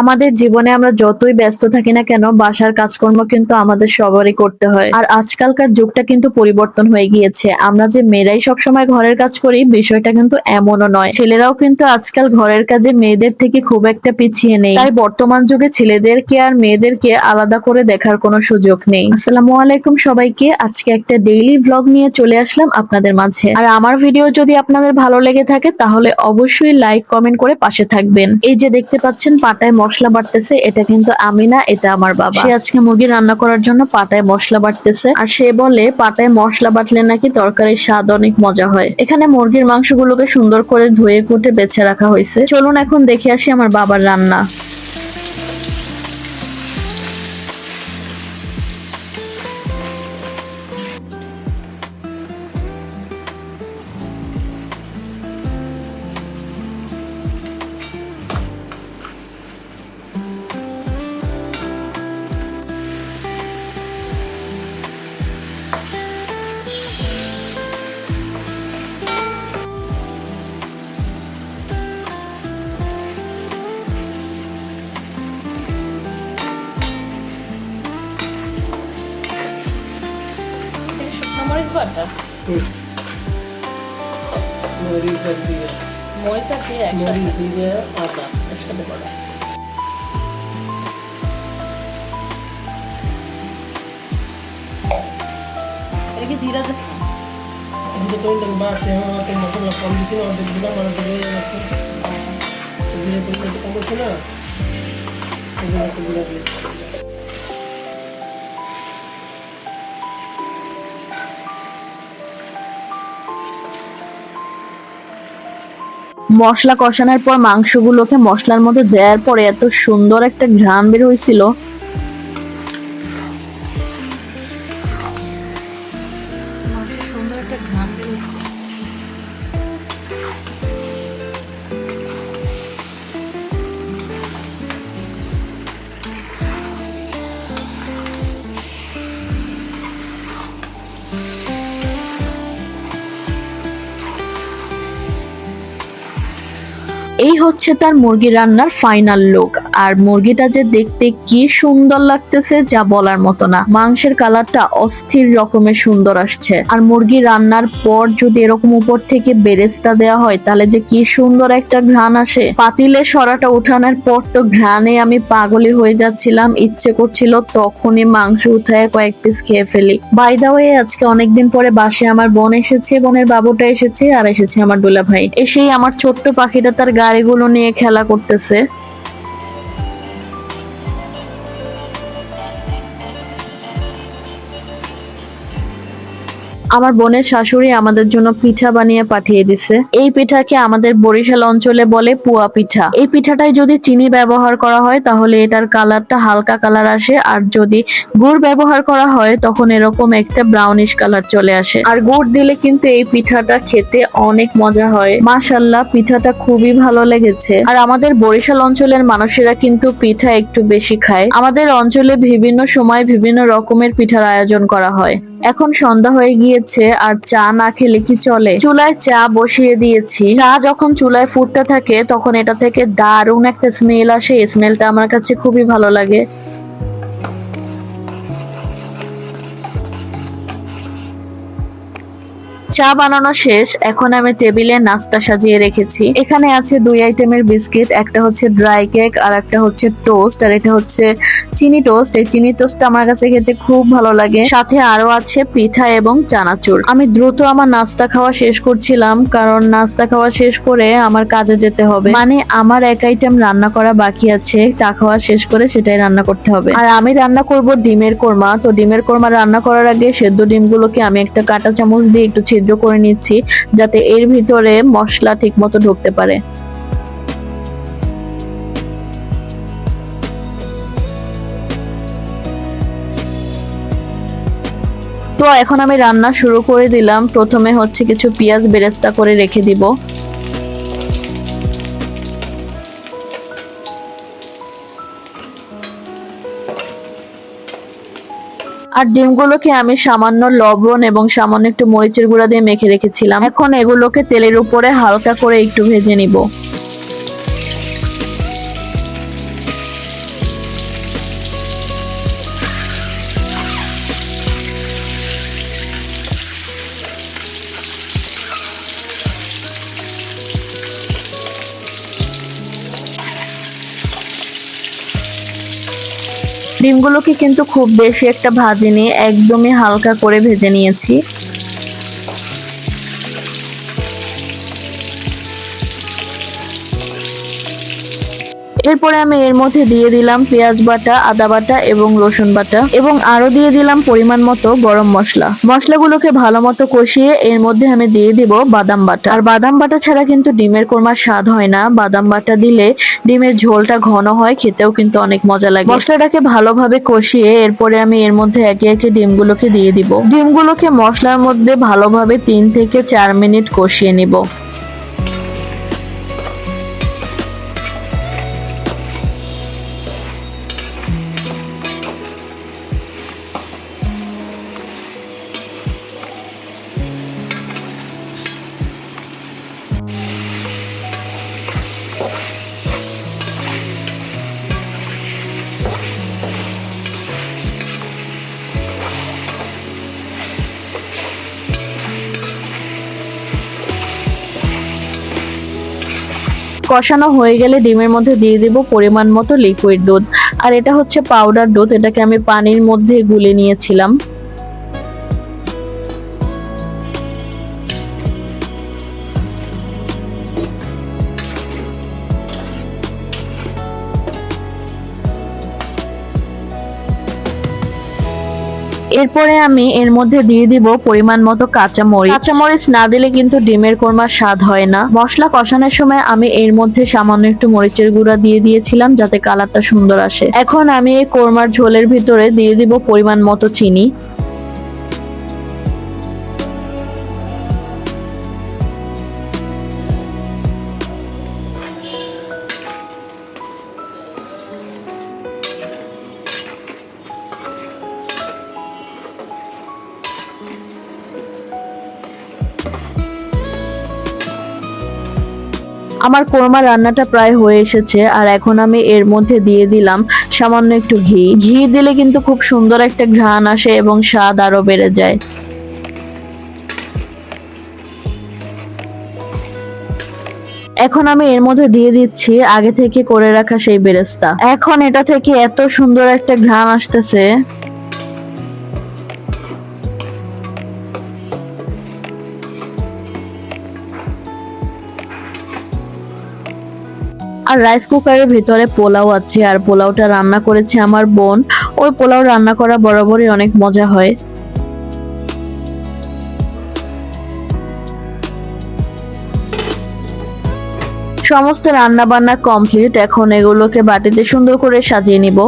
আমাদের জীবনে আমরা যতই ব্যস্ত থাকি না কেন, বাসার কাজকর্ম কিন্তু আমাদের সবারই করতে হয়। আর আজকালকার যুগটা কিন্তু পরিবর্তন হয়ে গিয়েছে। আমরা যে মেয়েরাই সবসময় ঘরের কাজ করি, বিষয়টা কিন্তু এমনও নয়। ছেলেরাও কিন্তু আজকাল ঘরের কাজে মেয়েদের থেকে খুব একটা পিছিয়ে নেই। তাই বর্তমান যুগে ছেলেদেরকে আর মেয়েদেরকে আলাদা করে দেখার কোনো সুযোগ নেই। আসসালামু আলাইকুম সবাইকে। আজকে একটা ডেইলি ভ্লগ নিয়ে চলে আসলাম আপনাদের মাঝে। আর আমার ভিডিও যদি আপনাদের ভালো লেগে থাকে, তাহলে অবশ্যই লাইক কমেন্ট করে পাশে থাকবেন। এই যে দেখতে পাচ্ছেন পাটায় মশলা বাটতেছে এটা কিন্তু আমি না এটা আমার বাবা। সে আজকে মুরগি রান্না করার জন্য পাটায় মশলা বাটতেছে আর সে বলে পাটায় মশলা বাটলে নাকি তরকারির স্বাদ অনেক মজা হয়। এখানে মুরগির মাংসগুলোকে সুন্দর করে ধুয়ে কুটে বেছে রাখা হয়েছে। চলুন এখন দেখে আসি আমার বাবার রান্না। মরিচ বাটা মরিচ আর দিয়ে মরিচ আর জিরা মরিচ দিয়ে আদা একসাথে করা এটা কি জিরা দিচ্ছ কিন্তু তো ইন্টার বাড়ছে আমাকে মশলা কম দিচ্ছি না অর্ধেক দিলাম আর অর্ধেক হয়ে যাচ্ছে জিরে পরিমাণ একটু কম হচ্ছে না এই জন্য একটু জিরা দিয়ে মশলা কষানোর পর মাংসগুলোকে মশলার মধ্যে দেওয়ার পরে এত সুন্দর একটা ঘ্রাণ বের হয়েছিল। এই হচ্ছে তার মুরগি রান্নার ফাইনাল লুক আর মুরগিটা যে দেখতে কি সুন্দর লাগতেছে যা বলার মতো না। মাংসের কালারটা অস্থির রকমের সুন্দর আসছে। আর মুরগি রান্নার পর যদি এরকম উপর থেকে বেরেস্তা দেওয়া হয়, তাহলে যে কি সুন্দর একটা ঘ্রাণ আসে। পাতিলে সরাটা উঠানোর পর তো ঘ্রাণে আমি পাগলি হয়ে যাচ্ছিলাম, ইচ্ছে করছিল তখনই মাংস উঠায় কয়েক পিস খেয়ে ফেলি। বাই দা ওয়ে আজকে অনেকদিন পরে বাসে আমার বোন এসেছে, বোনের বাবুটা এসেছে, আর এসেছে আমার দুলা ভাই এসেই আমার ছোট্ট পাখিটা তার গাড়িগুলো নিয়ে খেলা করতেছে। আমার বোনের শাশুড়ি আমাদের জন্য পিঠা বানিয়ে পাঠিয়ে দিছে। এই পিঠাকে আমাদের বরিশাল অঞ্চলে বলে পুয়া পিঠা। এই পিঠাটায় যদি চিনি ব্যবহার করা হয়, তাহলে এটার কালারটা হালকা কালার আসে। আর যদি গুড় ব্যবহার করা হয়, তখন এরকম একটা ব্রাউনিশ কালার চলে আসে। আর গুড় দিলে কিন্তু এই পিঠাটা খেতে অনেক মজা হয়। মাশাল্লাহ পিঠাটা খুবই ভালো লেগেছে। আর আমাদের বরিশাল অঞ্চলের মানুষেরা কিন্তু পিঠা একটু বেশি খায়। আমাদের অঞ্চলে বিভিন্ন সময় বিভিন্ন রকমের পিঠার আয়োজন করা হয়। এখন সন্ধ্যা হয়ে গিয়েছে আর চা না খেলে কি চলে? চুলায় চা বসিয়ে দিয়েছি। চা যখন চুলায় ফুটতে থাকে, তখন এটা থেকে দারুণ একটা স্মেল আসে। স্মেলটা আমার কাছে খুবই ভালো লাগে। চা বানানো শেষ, এখন আমি টেবিলে নাস্তা সাজিয়ে রেখেছি। এখানে আছে দুই আইটেমের বিস্কিট, একটা হচ্ছে ড্রাই কেক আর একটা হচ্ছে টোস্ট, আর এটা হচ্ছে চিনি টোস্ট। এই চিনি টোস্টটা আমার কাছে খেতে খুব ভালো লাগে। সাথে আরও আছে পিঠা এবং চানাচুর। আমি দ্রুত আমার নাস্তা খাওয়া শেষ করছিলাম, কারণ নাস্তা খাওয়া শেষ করে আমার কাজে যেতে হবে। মানে আমার এক আইটেম রান্না করা বাকি আছে, চা খাওয়া শেষ করে সেটাই রান্না করতে হবে। আর আমি রান্না করব ডিমের কোরমা। তো ডিমের কোরমা রান্না করার আগে সেদ্ধ ডিমগুলোকে আমি একটা কাঁটা চামচ দিয়ে একটু করে নিচ্ছি যাতে এর ভিতরে মশলা ঠিকমতো ঢুকতে পারে। তো এখন আমি রান্না শুরু করে দিলাম। প্রথমে হচ্ছে কিছু পেঁয়াজ বেরেস্তা করে রেখে দিব। আর ডিমগুলোকে আমি সামান্য লবণ এবং সামান্য একটু মরিচের গুঁড়া দিয়ে মেখে রেখেছিলাম। এখন এগুলোকে তেলের উপরে হালকা করে একটু ভেজে নিব। ডিমগুলোকে কিন্তু খুব বেশি একটা ভাজিনি একদমই হালকা করে ভেজে নিয়েছি। এরপরে আমি এর মধ্যে দিয়ে দিলাম পেঁয়াজ বাটা, আদা বাটা এবং রসুন বাটা এবং আরও দিয়ে দিলাম পরিমাণ মতো গরম মশলা। মশলাগুলোকে ভালো মতো কষিয়ে এর মধ্যে আমি দিয়ে দিব বাদাম বাটা। আর বাদাম বাটা ছাড়া কিন্তু ডিমের কোরমার স্বাদ হয় না। বাদাম বাটা দিলে ডিমের ঝোলটা ঘন হয়, খেতেও কিন্তু অনেক মজা লাগে। মশলাটাকে ভালোভাবে কষিয়ে এরপরে আমি এর মধ্যে একে একে ডিমগুলোকে দিয়ে দিব। ডিমগুলোকে মশলার মধ্যে ভালোভাবে তিন থেকে চার মিনিট কষিয়ে নিব। কষানো হয়ে গেলে ডিমের মধ্যে দিয়ে দেবো পরিমাণ মতো লিকুইড দুধ। আর এটা হচ্ছে পাউডার দুধ, এটাকে আমি পানির মধ্যে গুলে নিয়েছিলাম। এরপরে আমি এর মধ্যে দিয়ে দিব পরিমাণ মতো কাঁচামরিচ। কাঁচামরিচ কাঁচা মরিচ না দিলে কিন্তু ডিমের কোরমার স্বাদ হয় না। মশলা কষানোর সময় আমি এর মধ্যে সামান্য একটু মরিচের গুঁড়া দিয়ে দিয়েছিলাম যাতে কালারটা সুন্দর আসে। এখন আমি এই কোরমার ঝোলের ভিতরে দিয়ে দিব পরিমাণ মতো চিনি। আমার কোরমা রান্নাটা প্রায় হয়ে এসেছে, আর এখন আমি এর মধ্যে দিয়ে দিলাম সামান্য একটু ঘি। ঘি দিলে কিন্তু খুব সুন্দর একটা ঘ্রাণ আসে এবং স্বাদ আরও বেড়ে যায়। এখন আমি এর মধ্যে দিয়ে দিচ্ছি আগে থেকে করে রাখা সেই বেরেস্তা। এখন এটা থেকে এত সুন্দর একটা ঘ্রাণ আসতেছে। আর রাইস কুকারের ভিতরে পোলাও আছে, আর পোলাওটা রান্না করেছে আমার বোন। ওই পোলাও রান্না করা বরাবরই অনেক মজা হয়। সমস্ত রান্না বান্না কমপ্লিট এখন এগুলোকে বাটিতে সুন্দর করে সাজিয়ে নিব।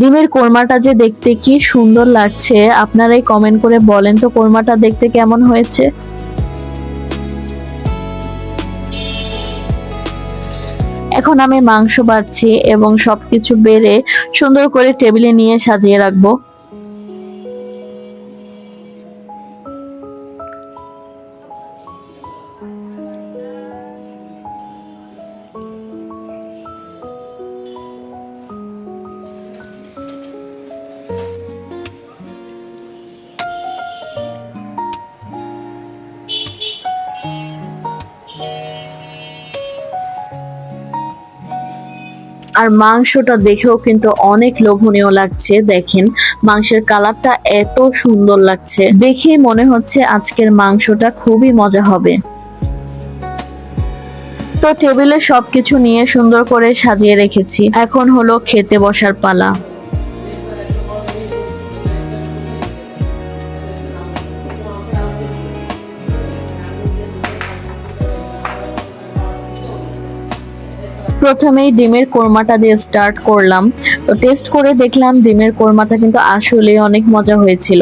ডিমের কোরমাটা যে দেখতে কি সুন্দর লাগছে আপনারাই কমেন্ট করে বলেন তো কোরমাটা দেখতে কেমন হয়েছে? এখন আমি মাংস বাড়ছি এবং সবকিছু বেড়ে সুন্দর করে টেবিলে নিয়ে সাজিয়ে রাখব। আর মাংসটা দেখেও কিন্তু অনেক লোভনীয় লাগছে, দেখেন। মাংসের কালারটা এত সুন্দর লাগছে। দেখে মনে হচ্ছে আজকের মাংসটা খুবই মজা হবে। তো টেবিলে সবকিছু নিয়ে সুন্দর করে সাজিয়ে রেখেছি। এখন হলো খেতে বসার পালা। প্রথমেই ডিমের কোরমাটা দিয়ে স্টার্ট করলাম। তো টেস্ট করে দেখলাম ডিমের কোরমাটা কিন্তু আসলে অনেক মজা হয়েছিল।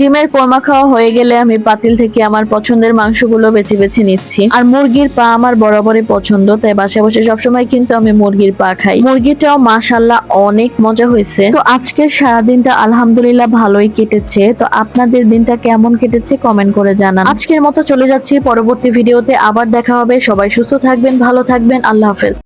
ডিমের কোরমা খাওয়া হয়ে গেলে আমি পাতিল থেকে আমার পছন্দের মাংসগুলো বেছে বেছে নিচ্ছি। আর মুরগির পা আমার বরাবরই পছন্দ, তাই বাসায় বসে সবসময় কিন্তু আমি মুরগির পা খাই। মুরগিটাও মাশাল্লাহ অনেক মজা হয়েছে। তো আজকের সারাদিনটা আলহামদুলিল্লাহ ভালোই কেটেছে। তো আপনাদের দিনটা কেমন কেটেছে কমেন্ট করে জানান। আজকের মতো চলে যাচ্ছি পরবর্তী ভিডিওতে আবার দেখা হবে। সবাই সুস্থ থাকবেন, ভালো থাকবেন। আল্লাহ হাফেজ।